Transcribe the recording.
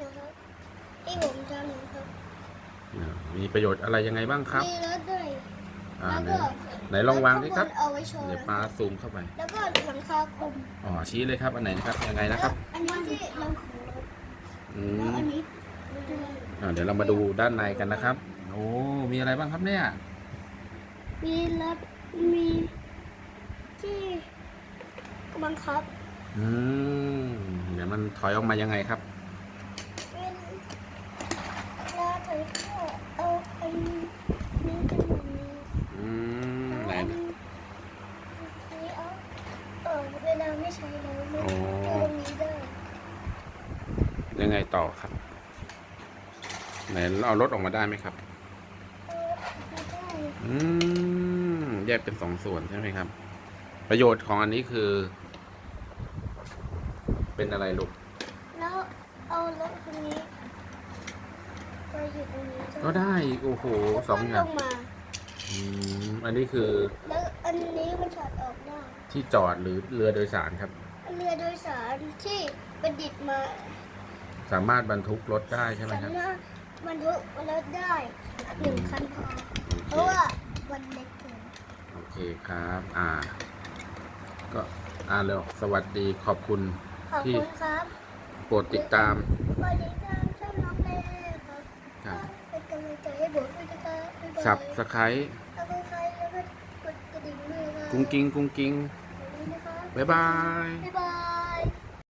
นี่นะครับ ที่ผมทำนะครับอ่ามีประโยชน์อะไรยังไงบ้างครับ มีรถด้วยอ่าแล้วไหนก็ไหนลองวางดิครับแล้วก็เอาไว้โชว์เดี๋ยวปลาซูมเข้าไป แล้วก็หลังคาคลุมอ๋อ ชี้เลยครับ อันไหนนะครับ ยังไงนะครับ อันนี้ที่เราของรถอืแล้วมอันนี้ด้วยอ่าเดี๋ยวเรามาดูด้านในกันนะครับ โอ้ มีอะไรบ้างครับเนี่ย มีรถมีที่บังคับ อืม เดี๋ยวมันถอยออกมายังไงครับ เป็นแล้วถึงก็เอาอันนี้เป็นแบบนี้ อืม แล้ว ไหน อันนี้เอาเออเวลาไม่ ใช้แล้วไม่โอ้เอาตรงนี้ได้ยังไงต่อครับ ไหนเอารถออกมาได้ไหมครับเอาไม่ได้อืมแยกเป็นสองส่วนใช่ไหมครับ ประโยชน์ของอันนี้คือ เป็นอะไรลูกแล้วเอารถคันนี้ไปอยู่ตรงนี้ก็ได้อีกโอ้โหสองอแล้ย่าวงก็ลงมาอืมอันนี้คือแล้วอั นนี้มันถอดออกได้ ที่จอดหรือเรือโดยสารครับ เรือโดยสารที่ประดิษฐ์มา สามารถบรรทุกรถได้ใช่ไหมครับสามารถบรรทุกรถได้หนึ่งคันพอโอเพเคราะว่าวันเล็กเกินโอเคครับ อ่า ก็อ่าเร็วสวัสดีขอบคุณขอบคุณครับโปรดติดตามสวัสดีครับช่องน้องเล่ครับครับเป็นกำลังใจให้ผมด้วยนะครับบ๊ายบาย สับสไครแล้วก็ใครแล้วก็กดกระดิ่งด้วยครับ กุ้งกิ้งกุ้งกิ้งบ๊ายบาย บ๊ายบาย